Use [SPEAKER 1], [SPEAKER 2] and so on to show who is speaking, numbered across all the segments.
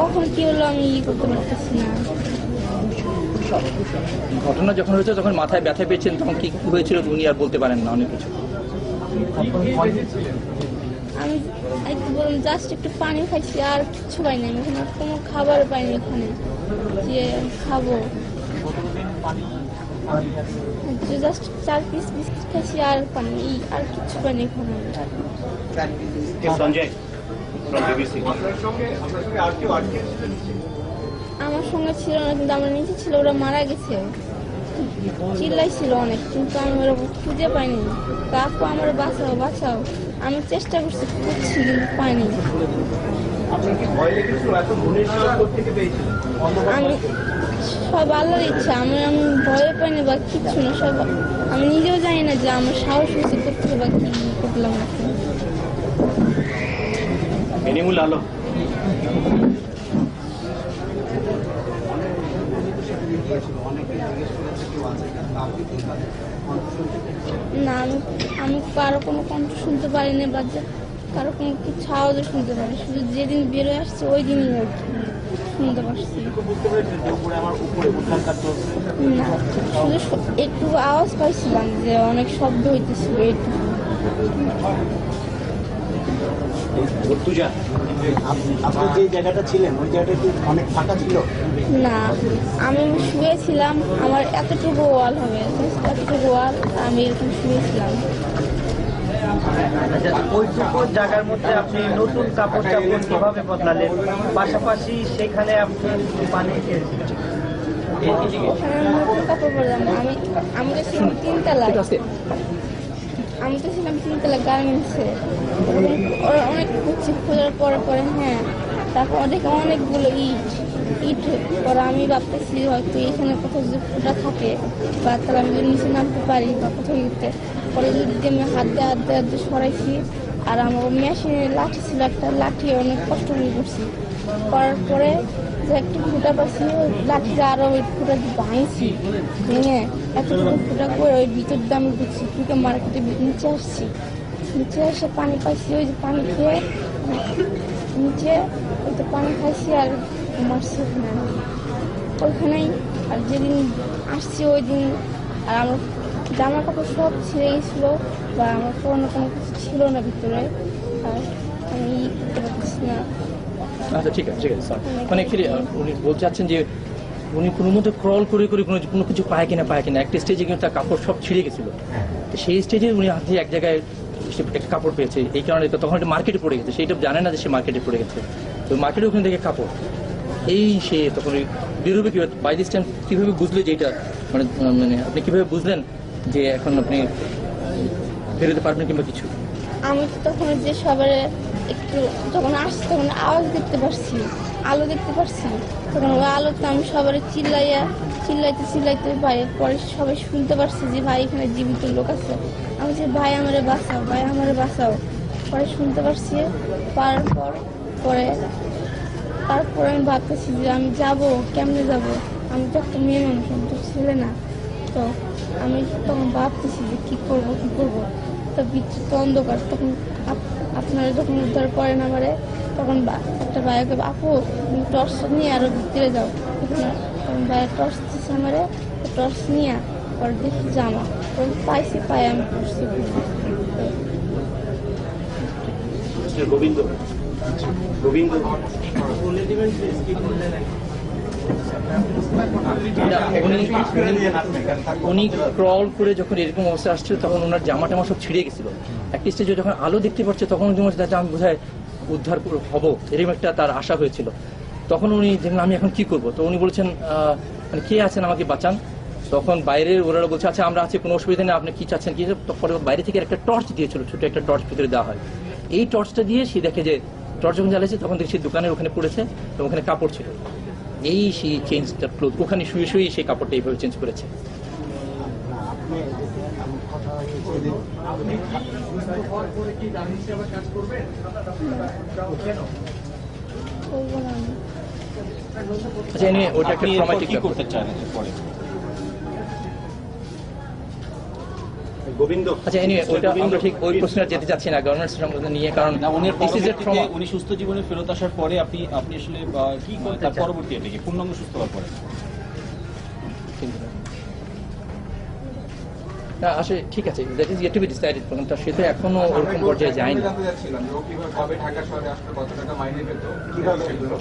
[SPEAKER 1] কখন কি হলো আমি ই করতে পারতেছি না।
[SPEAKER 2] ঘটনা যখন হয়েছে তখন মাথায় ব্যথা পেয়েছেন তখন কি কি হয়েছিল উনি আর বলতে পারেন না অনেক কিছু?
[SPEAKER 1] আমি একটু বললাম জাস্ট একটু পানি খাইছি আর কিচ্ছু পাইনি আমি এখানে কোনো খাবার পাইনি এখানে। যে খাব। জাস্ট চার পিস বিস্কিট খাইছি আর পানি আর কিচ্ছু পাইনি এখানে।
[SPEAKER 3] সঞ্জয়?
[SPEAKER 1] আমার সঙ্গে ছিল না কিন্তু আমার নিচে ছিল ওরা মারা গেছে। চিল্লাই ছিল অনেক কিন্তু আমি ওরা খুঁজে পাইনি। কাকু আমার বাঁচাও বাঁচাও। আমি চেষ্টা করছি খুঁজছি কিন্তু পাইনি। আমি সব আল্লাহর ইচ্ছা আমি আমি ভয় পাইনি বা কিচ্ছু না সব আমি নিজেও জানি না যে আমার সাহস হয়েছে করতে বা কি করলাম না কি।
[SPEAKER 3] এনিমুল আলো
[SPEAKER 1] না, আমি আমি কারও কোনো কণ্ঠ শুনতে পারিনি বা কারও কোনো কিছু আওয়াজও শুনতে পারি শুধু যেদিন বেরোয় আসছে ওই দিনই আর শুনতে পারছি। না, শুধু একটু আওয়াজ পাইছিলাম যে অনেক শব্দ হইতেছিল একটু
[SPEAKER 3] তুজা
[SPEAKER 4] আপনি যে জায়গাটা ছিলেন ওই জায়গাটা কি অনেক ফাঁকা ছিল?
[SPEAKER 1] না আমি শুয়েছিলাম আমার এতটুকু ওয়াল হবে এতটুকু ওয়াল আমি এরকম শুয়েছিলাম।
[SPEAKER 5] আচ্ছা ওইটুকু জায়গার মধ্যে আপনি নতুন কাপড় চাপড় কীভাবে বদলালেন? পাশাপাশি সেখানে আপনি পানি খেয়েছিলেন
[SPEAKER 1] আমি আমি আমি তো ছিলাম তিনতলায়
[SPEAKER 2] ঠিক আছে
[SPEAKER 1] আমি তো ছিলাম তিনতলা গার্মেন্টসে ওরা অনেক খুঁজছে খোঁজার পরে পরে হ্যাঁ তারপর দেখে অনেকগুলো ইট ইট পরে আমি ভাবতেছি হয়তো এখানে কোথাও যদি ফুটা থাকে বা তাহলে আমি নিচে নামতে পারি বা কোথাও ইতে পরে যদি আমি হাত দিয়ে হাত দিয়ে হাত দিয়ে সরাইছি, আর আমার মেশিনে লাঠি ছিল একটা লাঠি, অনেক কষ্ট হয়ে করছি করার পরে যে একটা ফুটা পাচ্ছি ওই লাঠিটা আরও ওই ফুটা ভাঙছি ভেঙে এতটুকু ফুটা করে ওই ভিতর দিয়ে আমি ঢুকছি, ঢুকে মার্কেটে নিচে আসছি। নিচে এসে পানি পাইছি, ওই যে পানি খেয়ে নিচে ওই তো পানি খাইছি আর মারছি ওখানে। ওইখানেই আর যেদিন আসছি ওই দিন আর আমার জামা কাপড় সব ছিঁড়ে গেছিল বা আমার কোনো কোনো কিছু ছিল না ভিতরে। আর আমি ই করতে পারতেছি না।
[SPEAKER 2] আচ্ছা ঠিক আছে ঠিক আছে স্যার মানে অ্যাকচুয়ালি উনি বলতে চাচ্ছেন যে উনি কোনো মতো ক্রল করে করে কোনো কোনো কিছু পায় কিনা পায় কিনা। একটা স্টেজে কিন্তু তার কাপড় সব ছিঁড়ে গেছিল। তো সেই স্টেজে উনি হাতে এক জায়গায় একটা কাপড় পেয়েছে। এই কারণে তখন একটা মার্কেটে পড়ে গেছে। সেইটা জানে না যে সে মার্কেটে পড়ে গেছে। তো মার্কেটে ওখান থেকে কাপড়। এই সে তখন বেরোবে কীভাবে বাই দিস টাইম কীভাবে বুঝলে যে এটা মানে মানে আপনি কীভাবে বুঝলেন যে এখন আপনি বেরোতে পারবেন কিংবা কিছু?
[SPEAKER 1] আমি তো তখন যে সবার একটু যখন আসছি, তখন আওয়াজ দেখতে পারছি, আলো দেখতে পারছি। তখন ওই আলোতে আমি সবার চিল্লাইয়া, চিল্লাইতে চিল্লাইতে ভাই, পরে সবাই শুনতে পারছি যে ভাই এখানে জীবিত লোক আছে। আমি যে, ভাই, আমারে বাঁচাও, ভাই, আমারে বাঁচাও। পরে শুনতে পারছি পারার পর, পরে, তারপরে আমি ভাবতেছি যে আমি যাব, কেমনে যাব? আমি তো একটা মেয়ে মানুষ, আমি তো ছেলে না। তো আমি তখন ভাবতেছি যে কী করব কী করব? তো তো অন্ধকার, তখন আপনারা যখন উদ্ধার করেন আমারে তখন বা- একটা ভাইকে আপু টর্চ নিয়ে আরও ভিতরে যাও। তখন তখন টর্চ দিচ্ছে আমারে টর্চ নিয়ে পরে দেখি জামা তখন পাইছি পাই আমি পড়ছি
[SPEAKER 3] গোবিন্দ। গোবিন্দ।
[SPEAKER 2] না, উনি- ক্রল করে যখন এরকম অবস্থা আসছিল তখন ওনার জামা টামা সব ছিঁড়ে গেছিল। একটা স্টেজে যখন আলো দেখতে পাচ্ছে তখন উনি মনে হচ্ছে, "আচ্ছা, আমি বোধহয় উদ্ধার হব। এরকম একটা তার আশা হয়েছিল। তখন উনি দেখলেন আমি এখন কি করব? তো উনি বলছেন মানে কে আছেন আমাকে বাঁচান? তখন বাইরে ওরা বলছে আচ্ছা আমরা আছি কোনো অসুবিধা নেই আপনি কি চাচ্ছেন কি? পরে বাইরে থেকে একটা টর্চ দিয়েছিল ছোট একটা টর্চ ভিতরে দেওয়া হয়। এই টর্চটা দিয়ে সে দেখে যে টর্চ যখন জ্বালিয়েছে তখন দেখছি দোকানের ওখানে পড়েছে এবং ওখানে কাপড় ছিল। এই সেই চেঞ্জটা ক্লোথ ওখানে শুয়ে শুয়ে সেই কাপড়টা এইভাবে চেঞ্জ করেছে। আচ্ছা এনে ওটা একটা
[SPEAKER 3] আপনি এরপর
[SPEAKER 2] ট্রমাটিক
[SPEAKER 3] কি করতে চান গোবিন্দ।
[SPEAKER 2] আচ্ছা এনিওয়ে ওইটা আমরা ঠিক ওই প্রশ্নে যেতে চাচ্ছি না গভর্নমেন্ট সম্বন্ধে নিয়ে কারণ
[SPEAKER 6] উনি
[SPEAKER 2] this is a
[SPEAKER 6] পরবর্তীতে
[SPEAKER 2] trauma.
[SPEAKER 6] উনি সুস্থ জীবনে ফেরত আসার পরে আপনি আপনি আসলে কি তার পরবর্তী এটা কি পূর্ণাঙ্গ সুস্থ হওয়ার পরে?
[SPEAKER 2] না আসলে ঠিক আছে that is yet to be decided সে তো এখনও ওরকম পর্যায়ে যায়নি।
[SPEAKER 7] জানতে চাচ্ছিলাম যে ও কীভাবে কবে ঢাকা শহরে আসলো কত টাকা মাইনে পেত
[SPEAKER 4] কীভাবে
[SPEAKER 7] সেগুলো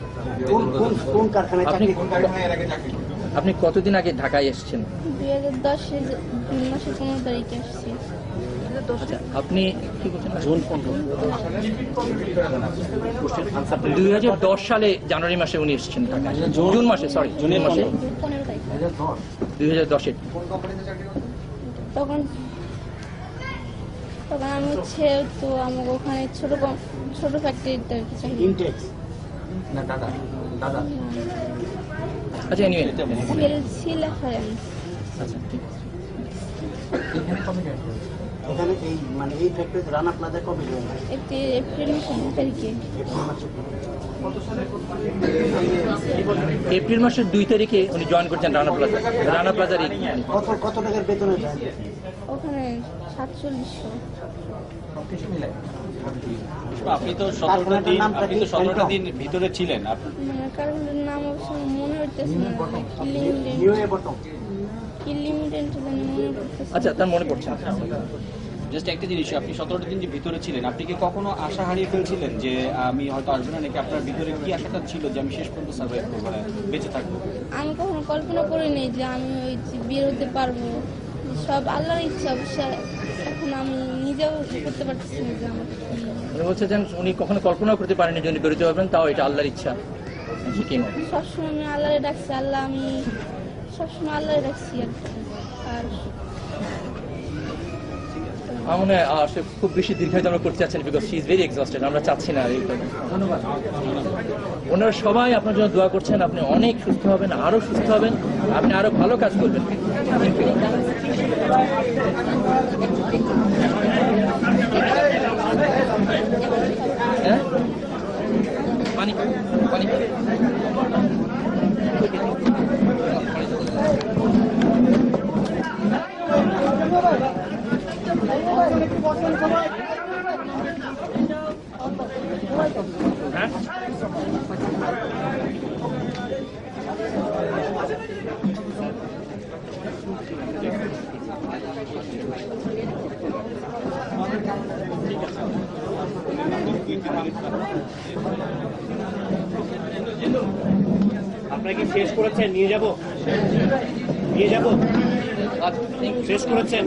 [SPEAKER 4] কোন কোন কোন কারখানায়
[SPEAKER 2] আপনি
[SPEAKER 7] কোন কারখানায় চাকরি করতো
[SPEAKER 2] আপনি কতদিন আগে ঢাকায় এসেছেন?
[SPEAKER 1] দুই হাজার দশের জুন মাসের পনেরো তারিখে আসছি
[SPEAKER 2] আচ্ছা আপনি কি বলছেন
[SPEAKER 6] জুন পনেরো।
[SPEAKER 2] দুই হাজার দশ সালে জানুয়ারি মাসে উনি এসেছেন ঢাকায়। জুন মাসে সরি জুন
[SPEAKER 6] জুনের
[SPEAKER 2] মাসে। দুই হাজার দশে
[SPEAKER 1] তখন তখন আমি হচ্ছে তো আমাকে ওখানে ছোট কম- ছোট ফ্যাক্টরিতে
[SPEAKER 4] ইনটেক্স
[SPEAKER 7] না দাদা দাদা।
[SPEAKER 2] আচ্ছা এনিওয়ে আচ্ছা
[SPEAKER 4] এখানে এই মানে এই ফ্যাক্টরি রানা প্লাজা কবে জয়েন হয়?
[SPEAKER 1] একটি এপ্রিল মাসের তারিখে।
[SPEAKER 4] এপ্রিল
[SPEAKER 2] মাসের দুই তারিখে। উনি জয়েন করছেন রানা প্লাজা রানা প্লাজার
[SPEAKER 4] কত কত টাকার বেতনে
[SPEAKER 1] ওখানে সাতচল্লিশশো।
[SPEAKER 6] আপনি তো সতেরোটা দিন আপনি তো সতেরোটা দিন ভিতরে ছিলেন আপ-
[SPEAKER 1] মানে কারণের নাম অবশ্য মনে হইতেছে না। কি লিমিটেড
[SPEAKER 4] নিউ এ বটম
[SPEAKER 1] কি লিমিটেড জানি মনে করতেছে
[SPEAKER 2] আচ্ছা তার মনে পড়ছে। না।
[SPEAKER 6] জাস্ট একটা জিনিস আপনি সতেরোটা দিন যে ভিতরে ছিলেন আপনি কি কখনো আশা হারিয়ে ফেলছিলেন যে আমি হয়তো আসব না নাকি আপনার ভিতরে কি আশাটা ছিল যে আমি শেষ পর্যন্ত সার্ভাইভ করব মানে বেঁচে থাকব?
[SPEAKER 1] আমি কখনো কল্পনা করিনি যে আমি ওই যে বের হতে পারব। সব আল্লাহর ইচ্ছা এখন আমি নিজেও করতে পারতেছি না যে আমার
[SPEAKER 2] উনি বলছে যে উনি কখনো কল্পনাও করতে পারেনি যে উনি বেরোতে পারবেন তাও এটা আল্লাহর ইচ্ছা। সেটাই মনে
[SPEAKER 1] সবসময় আমি আল্লাহরে ডাকছি আল্লাহ আমি সবসময় আল্লাহরে ডাকছি আর আর
[SPEAKER 2] আমার মনে হয় সে খুব বেশি দীর্ঘায়িত আমরা করতে চাচ্ছেন because she is very exhausted আমরা চাচ্ছি না ধন্যবাদ। ওনারা সবাই আপনার জন্য দোয়া করছেন আপনি অনেক সুস্থ হবেন আরও সুস্থ হবেন আপনি আরও ভালো কাজ করবেন। হ্যাঁ?
[SPEAKER 3] আপনারা কি শেষ করেছেন নিয়ে যাব। নিয়ে যাব। শেষ করেছেন।